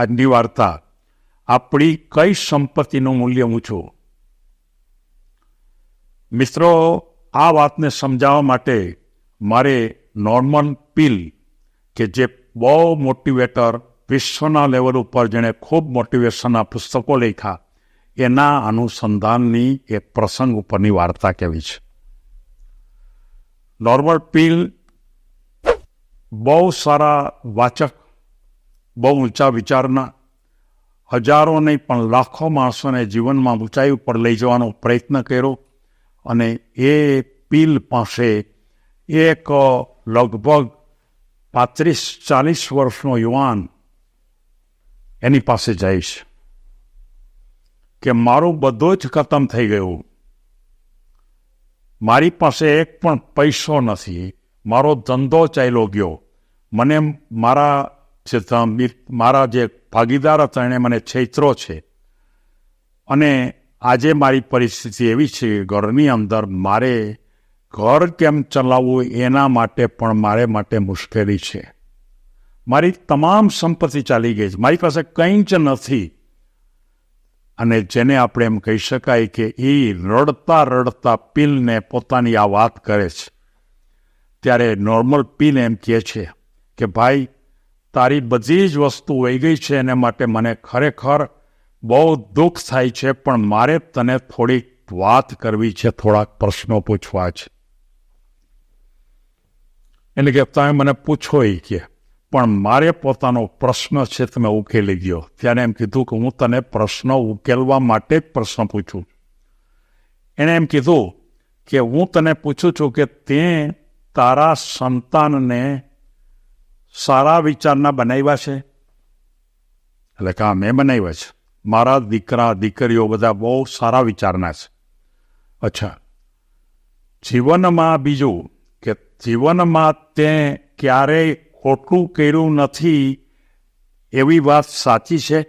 આજની વાર્તા, આપણી કઈ સંપત્તિનું મૂલ્ય ઊંચું? મિત્રો, આ વાતને સમજાવવા માટે મારે નોર્મન પિલ, કે જે બહુ મોટિવેટર વિશ્વના લેવલ ઉપર જેણે ખૂબ મોટિવેશનના પુસ્તકો લખ્યા, એના અનુસંધાનની એક પ્રસંગ ઉપરની વાર્તા કહેવી છે. નોર્મલ પિલ બહુ સારા વાચક બહુ ઊંચા વિચારના, હજારો નહીં પણ લાખો માણસોને જીવનમાં ઊંચાઈ ઉપર લઈ જવાનો પ્રયત્ન કર્યો અને એ પીલ પાસે એક લગભગ પાંત્રીસ, ચાલીસ વર્ષનો યુવાન એની પાસે જઈશ કે મારું બધું જ ખતમ થઈ ગયું. મારી પાસે એક પણ પૈસો નથી. મારો ધંધો ચાલ્યો ગયો. મને મારા જે મારા જે ભાગીદાર હતા એણે મને છેતરો છે. અને આજે મારી પરિસ્થિતિ એવી છે, ઘરની અંદર મારે ઘર કેમ ચલાવવું એના માટે પણ મારે માટે મુશ્કેલી છે. મારી તમામ સંપત્તિ ચાલી ગઈ છે. મારી પાસે કંઈ જ નથી. અને જેને આપણે એમ કહી શકાય કે એ રડતા રડતા પિલને પોતાની આ વાત કરે છે. ત્યારે નોર્મલ પિલ એમ કહે છે કે, ભાઈ તારી બધી જ વસ્તુ વહી ગઈ છે એને માટે મને ખરેખર બહુ દુઃખ થાય છે, પણ મારે તને થોડીક વાત કરવી છે, થોડાક પ્રશ્નો પૂછવા છે. એટલે કે તમે મને પૂછો એ કે, પણ મારે પોતાનો પ્રશ્ન છે તમે ઉકેલી ગયો ત્યારે એમ કીધું કે હું તને પ્રશ્ન ઉકેલવા માટે જ પ્રશ્ન પૂછું એણે એમ કીધું કે હું તને પૂછું છું કે તે તારા સંતાનને સારા વિચારના બનાવ્યા છે? એટલે કે મેં બનાવ્યા છે. મારા દીકરા, દીકરીઓ બધા બહુ સારા વિચારના છે. અચ્છા. જીવનમાં બીજું કે જીવનમાં તે ક્યારેય ખોટું કર્યું નથી એવી વાત સાચી છે?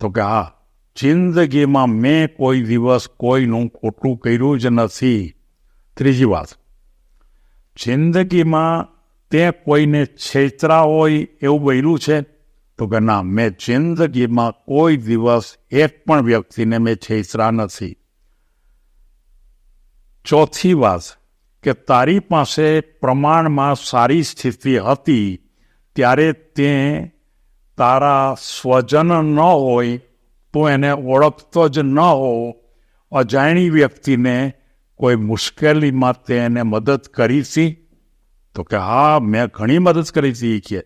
તો કે હા, જિંદગીમાં મેં કોઈ દિવસ કોઈનું ખોટું કર્યું જ નથી. ત્રીજી વાત. જિંદગીમાં તે કોઈને છેતરા હોય એવું બન્યું છે? તો કે ના, મેં જિંદગીમાં કોઈ દિવસ એક પણ વ્યક્તિને મેં છેતરા નથી. ચોથી વાત, કે તારી પાસે પ્રમાણમાં સારી સ્થિતિ હતી, ત્યારે તે તારા સ્વજન ન હોય, તો એને ઓળખતો જ ન હો. અજાણી વ્યક્તિને કોઈ મુશ્કેલીમાં તે એને મદદ કરી હતી તો કે, હા, મેં ઘણી મદદ કરી હતી કે.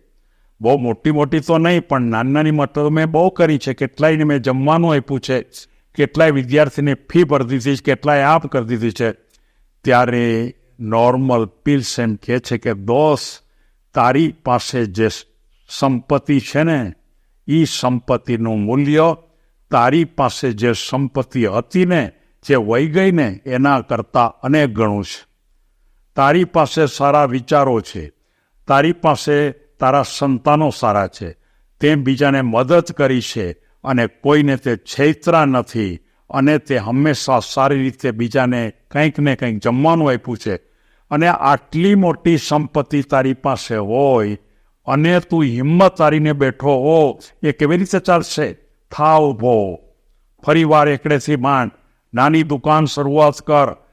બહુ મોટી મોટી તો નહીં, પણ નાની નાની મદદ મેં બહુ કરી છે. કેટલાયને મેં જમવાનું આપ્યું છે. કેટલાય વિદ્યાર્થીને ફી ભરી દીધી છે. કેટલાય આપ કરી દીધી છે. ત્યારે નોર્મલ પિલ્સ કહે છે કે, દોસ, તારી પાસે જે સંપત્તિ છે ને એ સંપત્તિનું મૂલ્ય તારી પાસે જે સંપત્તિ હતી ને, જે વહી ગઈ ને, એના કરતાં અનેક ગણું છે. તારી પાસે સારા વિચારો છે. તારી પાસે તારા સંતાનો સારા છે. તેમ બીજાને મદદ કરી છે અને કોઈને તે છેતરા નથી અને તે હંમેશા સારી રીતે બીજાને કંઈક ને કંઈક જમવાનું આપ્યું છે. અને આટલી મોટી સંપત્તિ તારી પાસે હોય અને તું હિંમત તારીને બેઠો હો, એ કેવી રીતે ચાલશે? થાવ ઊભો ફરીવાર એકડેથી માંડ. નાની દુકાન શરૂઆત કર.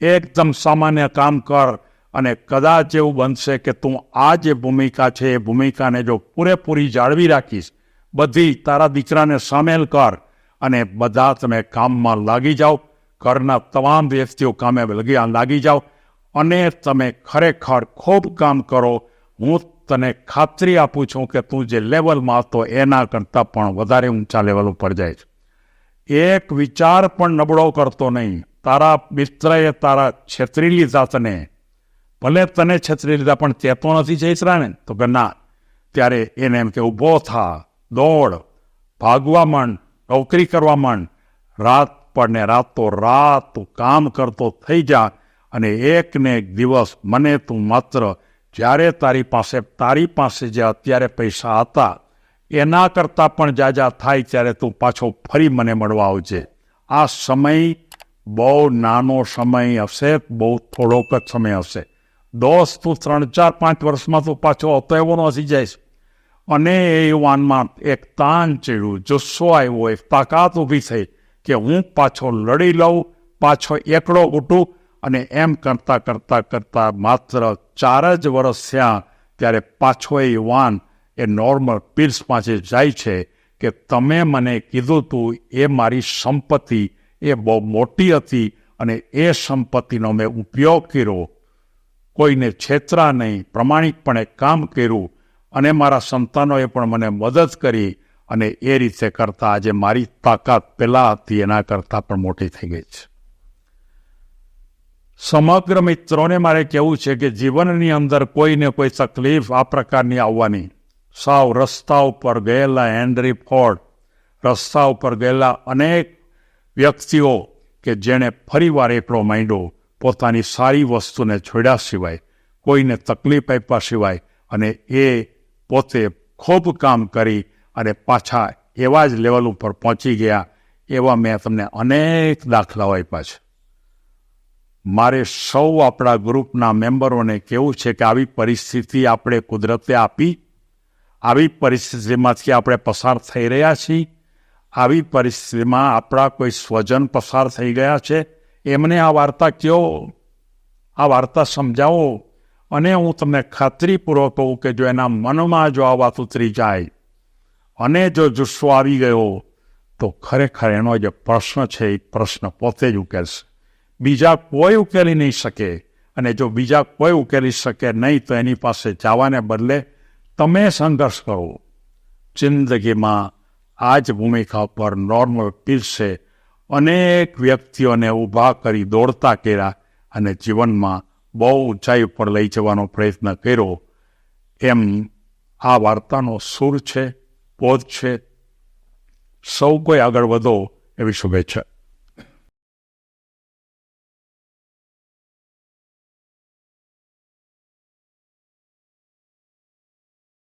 એકદમ સામાન્ય કામ કર અને કદાચ એવું બનશે કે તું આ જે ભૂમિકા છે, એ ભૂમિકાને જો પૂરેપૂરી જાળવી રાખીશ, બધી તારા દીકરાને સામેલ કર અને બધા તમે કામમાં લાગી જાઓ. ઘરના તમામ વ્યક્તિઓ કામે લાગી જાઓ અને તમે ખરેખર ખૂબ કામ કરો. હું તને ખાતરી આપું છું કે તું જે લેવલમાં હતો, એના કરતાં પણ વધારે ઊંચા લેવલ ઉપર જાય છે. એક વિચાર પણ નબળો કરતો નહીં. તારા મિત્રએ તારા છેતરી લીધા તને. ભલે તને છેતરી લીધા, પણ તે તો નથી છેતરા ને તો કે ના ત્યારે એને એમ કે ઊભો થા, દોડ, ભાગવા માંડ, નોકરી કરવા માંડ. રાત પડને રાતો રાત તું કામ કરતો થઈ જા અને એકને એક દિવસ મને તું માત્ર જ્યારે તારી પાસે તારી પાસે જે અત્યારે પૈસા હતા, એના કરતાં પણ જાજા થાય ત્યારે તું પાછો ફરી મને મળવા આવજે. આ સમય બહુ નાનો સમય હશે, બહુ થોડોક જ સમય હશે. દસ તો ત્રણ, ચાર, પાંચ વર્ષમાં તો પાછો હતો એવો નથી જઈશ. અને એ યુવાનમાં એક તાન ચીડ્યું, જુસ્સો આવ્યો, એક તાકાત ઊભી થઈ કે હું પાછો લડી લઉં, પાછો એકડો ઉઠું અને એમ કરતાં કરતાં કરતાં માત્ર ચાર જ વર્ષ થયા ત્યારે પાછો એ યુવાન એ નોર્મલ પીર્સ પાસે જાય છે કે તમે મને કીધું તું એ મારી સંપત્તિ એ બહુ મોટી હતી અને એ સંપત્તિનો મેં ઉપયોગ કર્યો. કોઈને છેતરા નહીં, પ્રમાણિકપણે કામ કર્યું અને મારા સંતાનોએ પણ મને મદદ કરી અને એ રીતે કરતાં આજે મારી તાકાત પહેલાં હતી, એના કરતાં પણ મોટી થઈ ગઈ છે. સમગ્ર મિત્રોને મારે કહેવું છે કે જીવનની અંદર કોઈને કોઈ તકલીફ આ પ્રકારની આવવાની. સાવ રસ્તા ઉપર ગયેલા હેનરી ફોર્ડ રસ્તા ઉપર ગયેલા અનેક વ્યક્તિઓ કે જેણે ફરીવાર એકલો માંડ્યો, પોતાની સારી વસ્તુને છોડ્યા સિવાય, કોઈને તકલીફ આપ્યા સિવાય અને એ પોતે ખૂબ કામ કરી અને પાછા એવા જ લેવલ ઉપર પહોંચી ગયા એવા મેં તમને અનેક દાખલાઓ આપ્યા છે. મારે સૌ આપણા ગ્રુપના મેમ્બરોને કેવું છે કે આવી પરિસ્થિતિ આપણે કુદરતે આપી, આવી પરિસ્થિતિમાંથી આપણે પસાર થઈ રહ્યા છીએ. આવી પરિસ્થિતિમાં આપણા કોઈ સ્વજન પસાર થઈ ગયા છે, એમને આ વાર્તા કહો આ વાર્તા સમજાવો. અને હું તમને ખાતરીપૂર્વક કહું કે જો એના મનમાં જો આ વાત ઉતરી જાય, અને જો જુસ્સો આવી ગયો, તો ખરેખર એનો જે પ્રશ્ન છે, એ પ્રશ્ન પોતે જ ઉકેલશે. બીજા કોઈ ઉકેલી નહીં શકે. અને જો બીજા કોઈ ઉકેલી શકે નહીં, તો એની પાસે જવાને બદલે તમે સંઘર્ષ કરો. જિંદગીમાં આ જ ભૂમિકા પર નોર્મલ પીરસે અનેક વ્યક્તિઓને ઊભા કરી દોડતા કર્યા અને જીવનમાં બહુ ઊંચાઈ ઉપર લઈ જવાનો પ્રયત્ન કર્યો. એમ આ વાર્તાનો સૂર છે, પોત છે. સૌ કોઈ આગળ વધો એવી શુભેચ્છા.